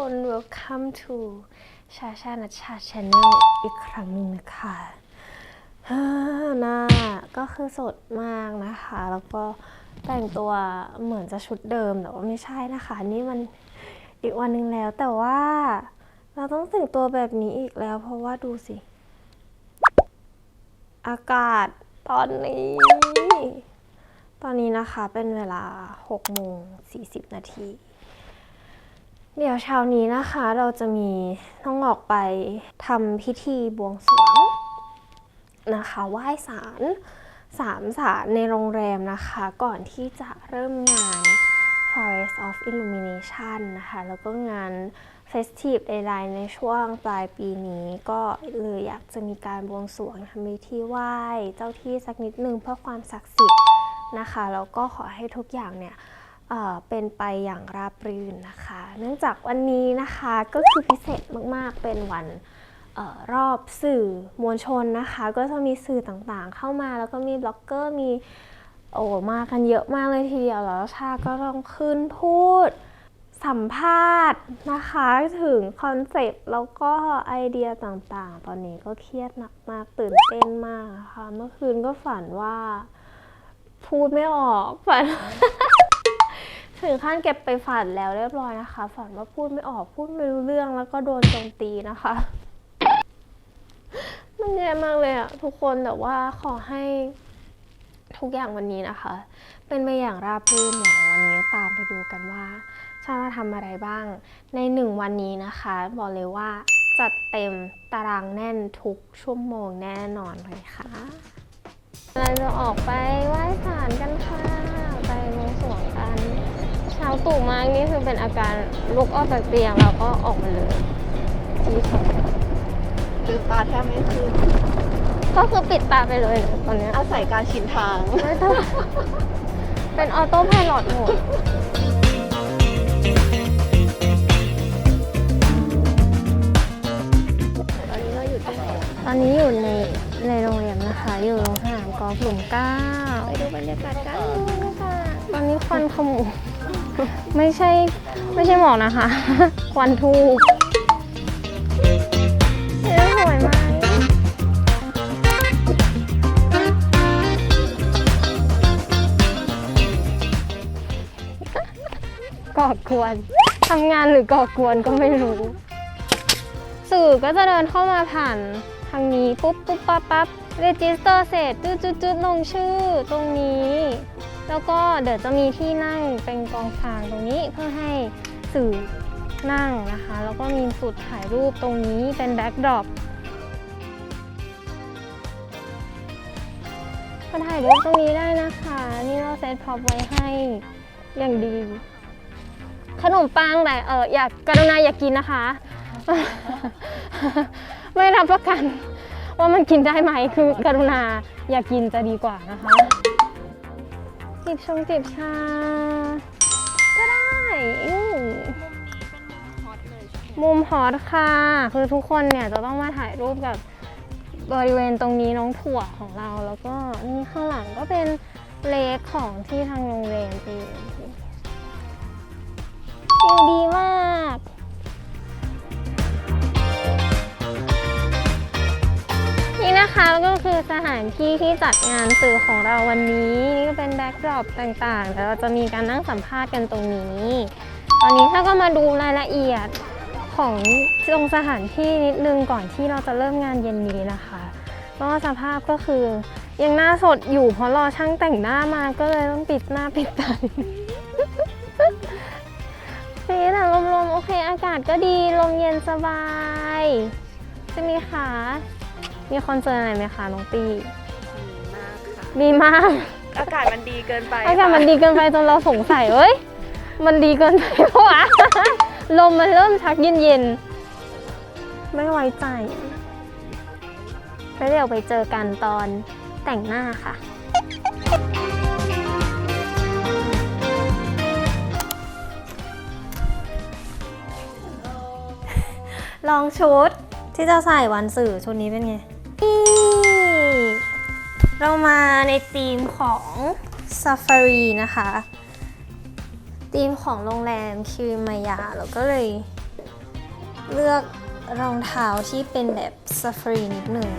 วัสดีนะคะทุกคน welcome to ชาชานัชชาชแนลอีกครั้งหนึ่งนะคะฮ่าหน้าก็คือสดมากนะคะ แล้วก็แต่งตัวเหมือนจะชุดเดิมแต่ว่าไม่ใช่นะคะ นี่มันอีกวันหนึ่งแล้วแต่ว่าเราต้องแต่งตัวแบบนี้อีกแล้ว เพราะว่าดูสิ อากาศตอนนี้ ตอนนี้นะคะเป็นเวลา6โมง40 นาที เดี๋ยวเช้านี้นะคะเราจะมีต้องออกไปทำพิธีบวงสรวงนะคะไหว้ศาลสามศาลในโรงแรมนะคะ ก่อนที่จะเริ่มงาน Forest of Illumination นะคะ แล้วก็งาน Festive ใดๆในช่วงปลายปีนี้ก็เลยอยากจะมีการบวงสรวงทำพิธีไหว้เจ้าที่สักนิดนึงเพื่อความศักดิ์สิทธิ์นะคะ แล้วก็ขอให้ทุกอย่างเนี่ย เป็นไปอย่างราบรื่นนะคะ เนื่องจากวันนี้นะคะก็คือพิเศษมากๆ เป็นวันออรอบสื่อมวลชนนะคะ ก็จะมีสื่อต่างๆ เข้ามาแล้วก็มีบล็อกเกอร์มีโอ้มากันเยอะมากเลยทีเดียวแล้วชาก็ต้องขึ้นพูดสัมภาษณ์นะคะถึงคอนเซปต์แล้วก็ไอเดียต่างๆ ตอนนี้ก็เครียดหนักมากตื่นเต้นมากค่ะ เมื่อคืนก็ฝันว่า พูดไม่ออกฝัน ถึงขั้นเก็บไปฝันแล้วเรียบร้อยนะคะ ฝันว่าพูดไม่ออกพูดไม่รู้เรื่องแล้วก็โดนโจมตีนะคะ มันแย่มากเลยอะทุกคนแต่ว่าขอให้ทุกอย่างวันนี้นะคะ เป็นไปอย่างราบรื่นเดี๋ยวันนี้ตามไปดูกันว่าชาจะทำอะไรบ้าง ในหนึ่งวันนี้นะคะ บอกเลยว่าจัดเต็มตารางแน่นทุกชั่วโมงแน่นอนเลยค่ะเราจะออกไปไหว้ศาลกันค่ะ เช้าตู่มากนี่คือเป็นอาการลุกออกจากเตียงแล้วก็ออกมาเลยที่สองลืมตาแทบไม่ขึ้นก็คือปิดตาไปเลยตอนเนี้ยอาศัยการชินทาง ไม่ต้องเป็นออโต้พายโหมดตอนนี้เราอยู่ที่ไหนตอนนี้อยู่ในในโรงเรียนนะคะ อยู่โรงทหารกองกลุ่มเก้าไปดูบรรยากาศกันตอนนี้ควันขโมู ไม่ใช่ไม่ใช่หมอกนะคะ ควันทูบเอ๊ะสวยไหมก่อกวนทำงานหรือก่อกวนก็ไม่รู้ สื่อก็จะเดินเข้ามาผ่านทางนี้ปุ๊บปุ๊บปั๊บปั๊บเรจิสเตอร์เสร็จจุดจุดจุดลงชื่อตรงนี้ แล้วก็เดี๋ยวจะมีที่นั่งเป็นกองฟางตรงนี้เพื่อให้สื่อนั่งนะคะ แล้วก็มีจุดถ่ายรูปตรงนี้เป็นแบ็กดรอปก็ถ่ายรูปตรงนี้ได้นะคะ นี่เราเซตพร็อพไว้ให้อย่างดี ขนมปังแต่เอออยากกรุณาอยากกินนะคะ ไม่รับประกัน ว่ามันกินได้ไหมคือกรุณาอยากกินจะดีกว่านะคะ จิบชงจิบชา ก็ได้อืมมุมฮอตค่ะ คือทุกคนเนี่ยจะต้องมาถ่ายรูปกับบริเวณตรงนี้น้องถั่วของเรา แล้วก็นี่ข้างหลังก็เป็นเลคของที่ทางโรงเรียนเองวิวดีมาก นี่นะคะก็คือสถานที่ที่จัดงานสื่อของเราวันนี้ นี่ก็เป็นแบ็กดรอปต่างๆ แล้วเราจะมีการนั่งสัมภาษณ์กันตรงนี้ ตอนนี้ถ้าก็มาดูรายละเอียดของตรงสถานที่นิดนึงก่อนที่เราจะเริ่มงานเย็นนี้นะคะก็สภาพก็คือยังหน้าสดอยู่เพราะรอช่างแต่งหน้ามาก็เลยต้องปิดหน้าปิดตาสีแต่ลมๆโอเคอากาศก็ดีลมเย็นสบายใช่ไหมคะ มีคอนเซิร์นอะไรไหมคะน้องปีมากค่ะดีมาก อากาศมันดีเกินไปอากาศมันดีเกินไปจนเราสงสัยเอ้ย มันดีเกินไปเพราะว่าลมมันเริ่มชักเย็นๆ ไม่ไว้ใจแล้วเดี๋ยวไปเจอกันตอนแต่งหน้าค่ะ ลองชุดที่จะใส่วันสื่อชุดนี้เป็นไง นี่ เรามาในธีมของ Safari นะคะธีมของโรงแรมคิริมายาเราก็เลย เลือกรองเท้าที่เป็นแบบซ a ฟ a รีนิดหนึ่ง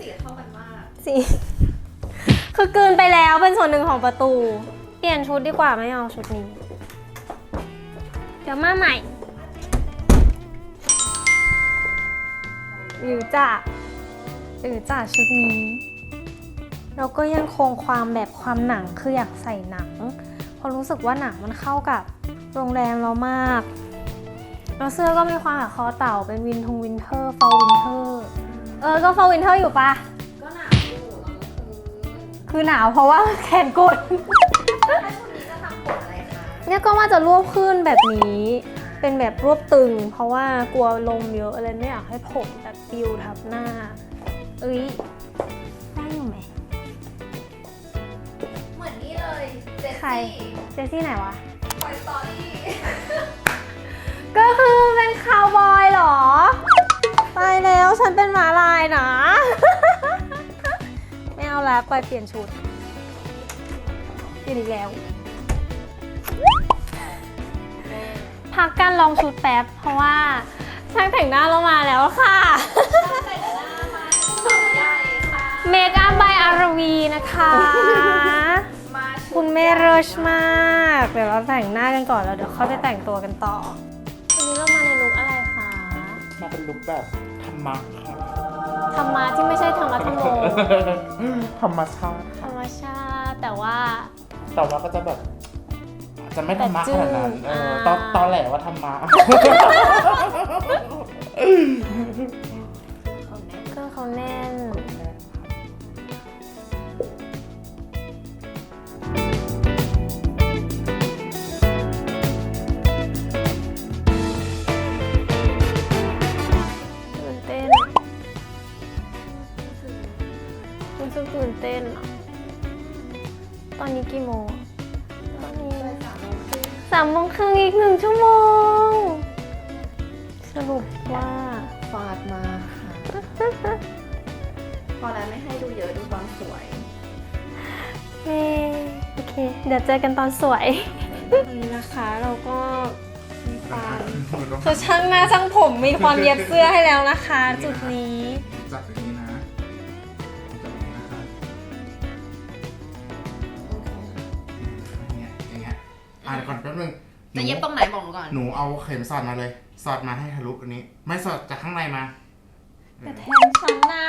สีเข้ากันมากสีคือเกินไปแล้วเป็นส่วนหนึ่งของประตู เปลี่ยนชุดดีกว่าไม่เอาชุดนี้เดี๋ยวมาใหม่หรือจะหรือจะชุดนี้ เราก็ยังคงความแบบความหนังคืออยากใส่หนัง เพราะรู้สึกว่าหนังมันเข้ากับโรงแรมเรามาก แล้วเสื้อก็มีความแบบคอเต่าเป็นวินทงวินเทอร์ฟอลวินเทอร์ เออ ก็ฟอลวินเทอร์อยู่ปะ ก็หนาวอยู่ตอนกลางคืนคือหนาวเพราะว่าแขนกุด ถ้า เนี่ยก็ว่าจะรวบขึ้นแบบนี้ เป็นแบบรวบตึง เพราะว่ากลัวลมเยอะเลยไม่อยากให้ผมแบบปลิวทับหน้า เอ้ยได้อยู่ไหมเหมือนนี่เลยเจสใครซี่เจสซี่ไหนวะ คอยสตอรี่ก็คือเป็นคาวบอยเหรอ ตายแล้วฉันเป็นหมาลายนะ ไม่เอาแล้วไปเปลี่ยนชุดเปลี่ยนอีกแล้ว พักการลองชุดแป๊บ เพราะว่าช่างแต่งหน้าเรามาแล้วค่ะแต่งหน้ามาสาวใหญ่ค่ะเมคอัพบายอารวีนะคะมาชุดคุณแม่เริชมาก เดี๋ยวเราแต่งหน้ากันก่อนแล้วเดี๋ยวเข้าไปแต่งตัวกันต่อ วันนี้เรามาในลุคอะไรคะ มาเป็นลุคแบบธรรมะค่ะธรรมะที่ไม่ใช่ธรรมะธรรมโมธรรมชาติธรรมชาติแต่ว่า แต่ว่าก็จะแบบอา จจะไม่ธรรมะขนาดนั้นแต่จืดเอออ่าตอนตอนแหลว่าธรรมะ อีกหนึ่งชั่วโมง สรุปว่าฟาดมาค่ะ พอแล้วไม่ให้ดูเยอะดูตอนสวย เย้โอเค เดี๋ยวเจอกันตอนสวยวันนี้นะคะเราก็มีความคือช่างหน้าช่างผมมีความเย็บเสื้อให้แล้วนะคะ จุดนี้ จับอย่างนี้นะจับอย่างนี้นะคะอย่างเงี้ยอย่างเงี้ยอ่านก่อนแป๊บนึงหนู จะเย็บตรงไหนบอกหนูก่อน หนูเอาเข็มสอดมาเลย สอดมาให้ทะลุอันนี้ ไม่สอดจากข้างในมาแต่แทนฉันนะ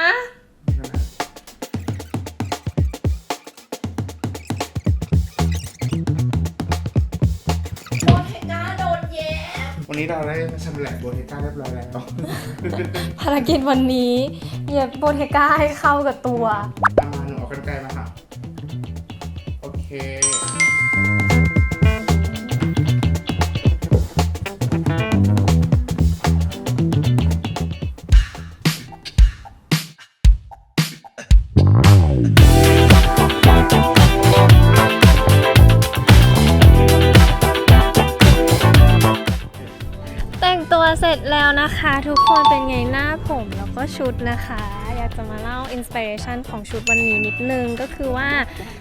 โดนเทก้าโดนเย็บวันนี้เราได้ชำแหละโบเทก้าเรียบร้อยแล้ว ภารกิจวันนี้เย็บโบเทก้าให้เข้ากับตัวอ่าหนูเอากันไกลมาค่ะ โอเค แล้วนะคะทุกคนเป็นไงหน้าผมแล้วก็ชุดนะคะ อยากจะมาเล่าอินสปิเรชันของชุดวันนี้นิดนึง ก็คือว่า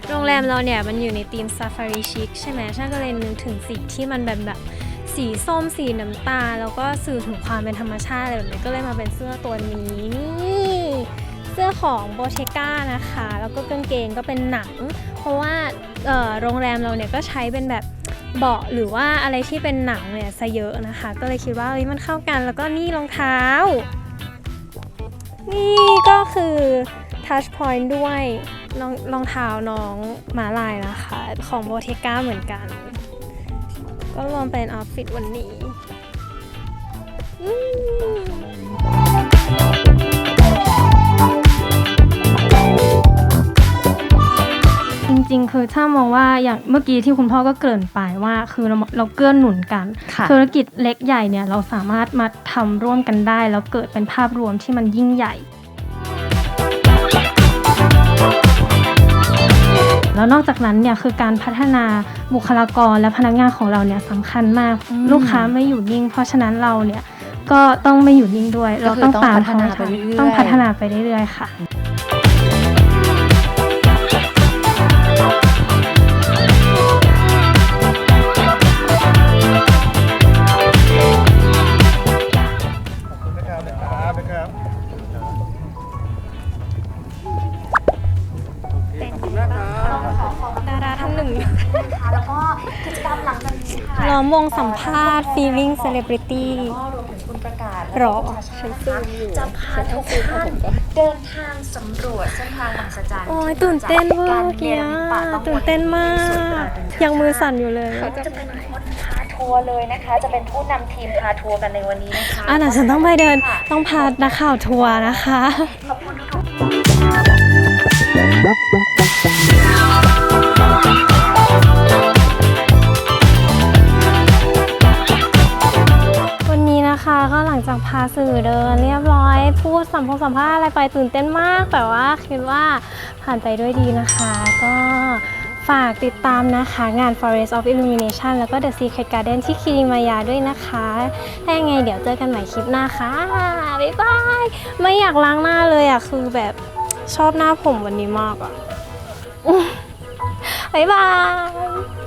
โรงแรมเราเนี่ยมันอยู่ในธีมซาฟารีชิคใช่ไหมช่างก็เลยนึกถึงสีที่มันแบบแบบสีส้มสีน้ำตาลแล้วก็สื่อถึงความเป็นธรรมชาติอะไรแบบนี้ก็เลยมาเป็นเสื้อตัวนี้นี่เสื้อของโบเทก้านะคะ แล้วก็กางเกงก็เป็นหนัง เพราะว่าโรงแรมเราเนี่ยก็ใช้เป็นแบบ เบาะหรือว่าอะไรที่เป็นหนังเนี่ยซะเยอะนะคะ ก็เลยคิดว่าเฮ้ยมันเข้ากันแล้วก็นี่รองเท้า นี่ก็คือทัชพอยต์ด้วยรองรองเท้าน้องมาลายนะคะ ของโบเทก้าเหมือนกัน ก็รวมเป็นออฟฟิศวันนี้ ริง ๆ คือถ้ามองว่าอย่างเมื่อกี้ที่คุณพ่อก็เกริ่นไปว่า คือเราเราเกื้อหนุนกันค่ะธุรกิจเล็กใหญ่เนี่ยเราสามารถมาทำร่วมกันได้ แล้วเกิดเป็นภาพรวมที่มันยิ่งใหญ่ แล้วนอกจากนั้นเนี่ยคือการพัฒนาบุคลากรและพนักงานของเราเนี่ยสำคัญมากอืมลูกค้าไม่อยู่นิ่ง เพราะฉะนั้นเราเนี่ยก็ต้องไม่อยู่นิ่งด้วยก็เราคือต้องต้องตามพัฒนาเขาให้ทัไปเรื่อยๆต้องพัฒนาไปเรื่อยๆค่ะ สัมภาษณ์ feeling celebrity ก็รวมถึงคุณประกาศหรอฉันซูมอยู่จะพาทุกท่านเดินทางสำรวจเส้นทางมหัศจรรย์โอ้ยตื่นเต้นเวอร์เกียตื่นเต้นมาก ยังมือสั่นอยู่เลยจะเป็นคนพาทัวร์เลยนะคะ จะเป็นผู้นำทีมพาทัวร์กันในวันนี้นะคะอะนะฉันต้องไปเดินต้องพานักข่าวทัวร์นะคะวัน ไปตื่นเต้นมาก แต่ว่าคิดว่าผ่านไปด้วยดีนะคะ ก็ฝากติดตามนะคะงาน Forest of Illumination แล้วก็ The Secret Garden ที่คิริมายาด้วยนะคะ ถ้ายังไงเดี๋ยวเจอกันใหม่คลิปหน้าค่ะ บ๊ายบาย ไม่อยากล้างหน้าเลยอะ คือแบบชอบหน้าผมวันนี้มากอะ บ๊ายบาย